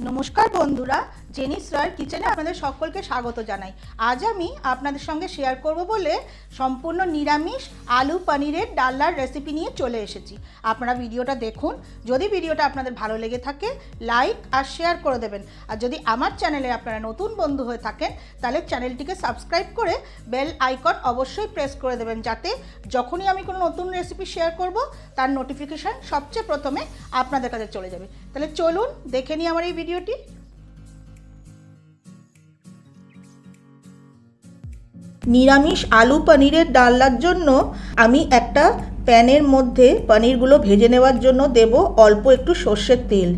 নমস্কার বন্ধুরা জেনিস রয়ের কিচেনে আপনাদের সকলকে স্বাগত জানাই। আজ আমি আপনাদের সঙ্গে শেয়ার করব বলে সম্পূর্ণ নিরামিষ আলু পনিরের ডাল্লার রেসিপি নিয়ে চলে এসেছি। আপনারা ভিডিওটা দেখুন, যদি ভিডিওটা আপনাদের ভালো লেগে থাকে লাইক আর শেয়ার করে দেবেন। আর যদি আমার চ্যানেলে আপনারা নতুন বন্ধু হয়ে থাকেন, তাহলে চ্যানেলটিকে সাবস্ক্রাইব করে বেল আইকন অবশ্যই প্রেস করে দেবেন যাতে যখনই আমি কোনো নতুন রেসিপি শেয়ার করব, তার নোটিফিকেশান সবচেয়ে প্রথমে আপনাদের কাছে চলে যাবে। তাহলে চলুন দেখে নিই আমার এই ভিডিওটি নিরামিষ আলু পনিরের ডালনার জন্য আমি একটা প্যানের মধ্যে পনিরগুলো ভেজে নেওয়ার জন্য দেব অল্প একটু সর্ষের তেল।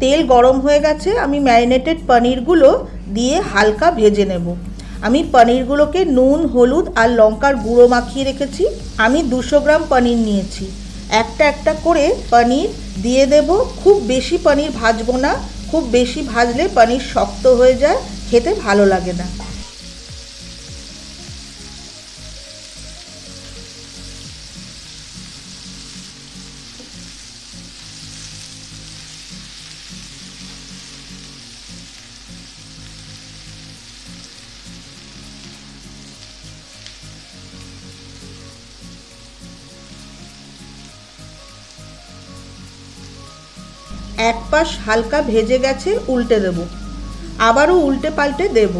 তেল গরম হয়ে গেছে, আমি ম্যারিনেটেড পনিরগুলো দিয়ে হালকা ভেজে নেব। আমি পনিরগুলোকে নুন, হলুদ আর লঙ্কার গুঁড়ো মাখিয়ে রেখেছি। আমি দুশো গ্রাম পনির নিয়েছি। একটা একটা করে পনির দিয়ে দেব। খুব বেশি পনির ভাজবো না। খুব বেশি ভাজলে পানির শক্ত হয়ে যায় খেতে ভালো লাগে না। এক পাশ হালকা ভেজে গেছে, উল্টে দেব। আবারও উল্টে পাল্টে দেব।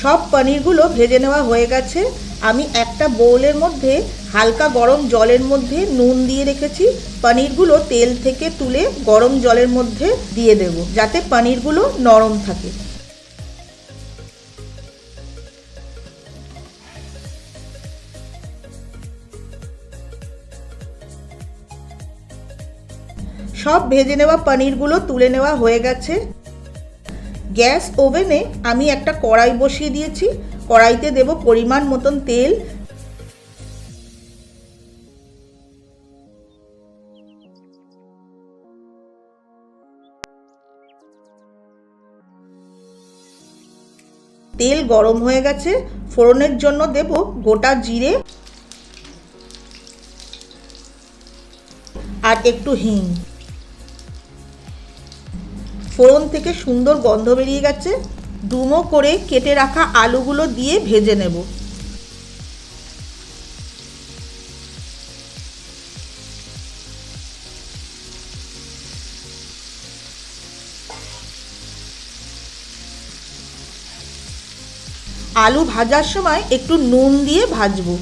সব পনিরগুলো ভেজে নেওয়া হয়ে গেছে। আমি একটা বোলের মধ্যে হালকা গরম জলের মধ্যে নুন দিয়ে রেখেছি। পনিরগুলো তেল থেকে তুলে গরম জলের মধ্যে দিয়ে দেব, যাতে পনিরগুলো নরম থাকে। সব ভেজে নেওয়া পনিরগুলো তুলে নেওয়া হয়ে গেছে। গ্যাস ওভেনে আমি একটা কড়াই বসিয়ে দিয়েছি। কড়াইতে দেব পরিমাণ মতন তেল। তেল গরম হয়ে গেছে। ফোড়নের জন্য দেব গোটা জিরে আর একটু হিং। ফোড়ন থেকে সুন্দর গন্ধ বেরিয়ে গেছে। ডুমো করে কেটে রাখা আলুগুলো দিয়ে ভেজে নেব। আলু ভাজার সময় একটু নুন দিয়ে ভাজবো।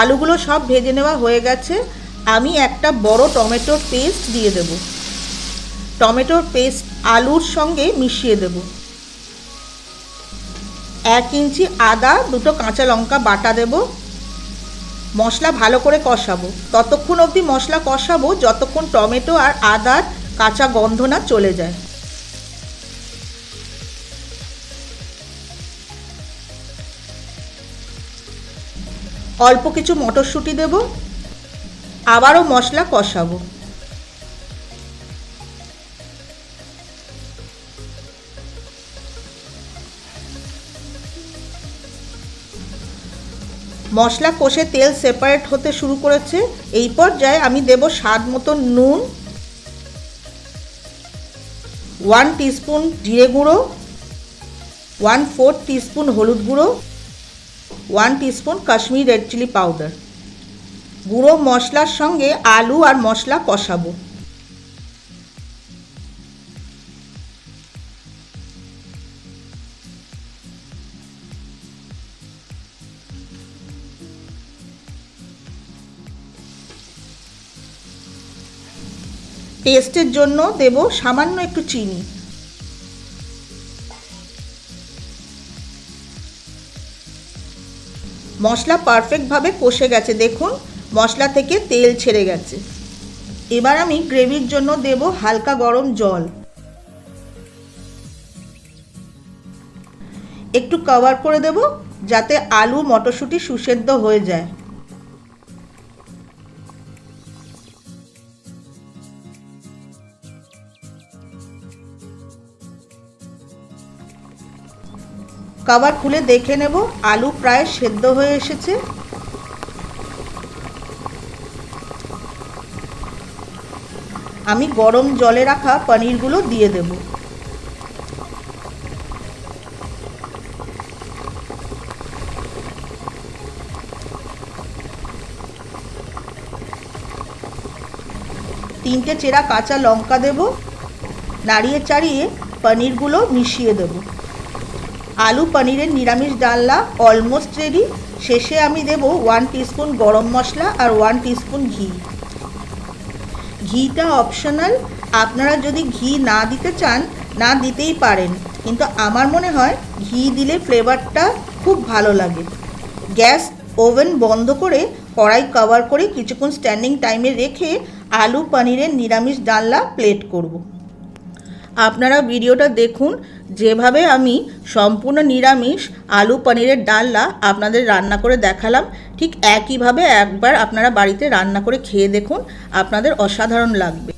আলুগুলো সব ভেজে নেওয়া হয়ে গেছে, আমি একটা বড় টমেটোর পেস্ট দিয়ে দেব। টমেটোর পেস্ট আলুর সঙ্গে মিশিয়ে দেব। এক ইঞ্চি আদা, দুটো কাঁচা লঙ্কা বাটা দেব। মশলা ভালো করে কষাবো। ততক্ষণ অবধি মশলা কষাবো, যতক্ষণ টমেটো আর আদার কাঁচা গন্ধ না চলে যায়। অল্প কিছু মটরশুঁটি দেব, আবারও মশলা কষাবো। মশলা কষে তেল সেপারেট হতে শুরু করেছে, এই পর্যায়ে আমি দেব স্বাদ মতো নুন ওয়ান টিস্পুন জিরে গুঁড়ো ওয়ান ফোর টিস্পুন হলুদ গুঁড়ো one teaspoon Kashmir red chilli powder. গুঁড়ো মশলার সঙ্গে আলু আর মশলা কষাবো। টেস্টের জন্য দেব সামান্য একটু চিনি। মশলা পারফেক্টভাবে কষে গেছে, দেখুন। মশলা থেকে তেল ছেড়ে গেছে। এবার আমি গ্রেভির জন্য দেব হালকা গরম জল। একটু কভার করে দেব, যাতে আলু, মটরশুঁটি সুসেদ্ধ হয়ে যায়। কভার খুলে দেখে নেব, আলু প্রায় সেদ্ধ হয়ে এসেছে। আমি গরম জলে রাখা পনিরগুলো দিয়ে দেব। তিনটে চেরা কাঁচা লঙ্কা দেব। নাড়িয়ে চাড়িয়ে পনিরগুলো মিশিয়ে দেবো। আলু পনিরের নিরামিষ ডালনা অলমোস্ট রেডি শেষে আমি দেব ওয়ান টিস্পুন গরম মশলা আর ওয়ান টিস্পুন ঘি। ঘিটা অপশনাল আপনারা যদি ঘি না দিতে চান, না দিতেই পারেন। কিন্তু আমার মনে হয় ঘি দিলে ফ্লেভারটা খুব ভালো লাগে। গ্যাস ওভেন বন্ধ করে কড়াই কভার করে কিছুক্ষণ স্ট্যান্ডিং টাইমে রেখে আলু পনিরের নিরামিষ ডালনা প্লেট করব। আপনারা ভিডিওটা দেখুন। যেভাবে আমি সম্পূর্ণ নিরামিষ আলু পনিরের ডাল্লা আপনাদের রান্না করে দেখালাম, ঠিক একইভাবে একবার আপনারা বাড়িতে রান্না করে খেয়ে দেখুন, আপনাদের অসাধারণ লাগবে।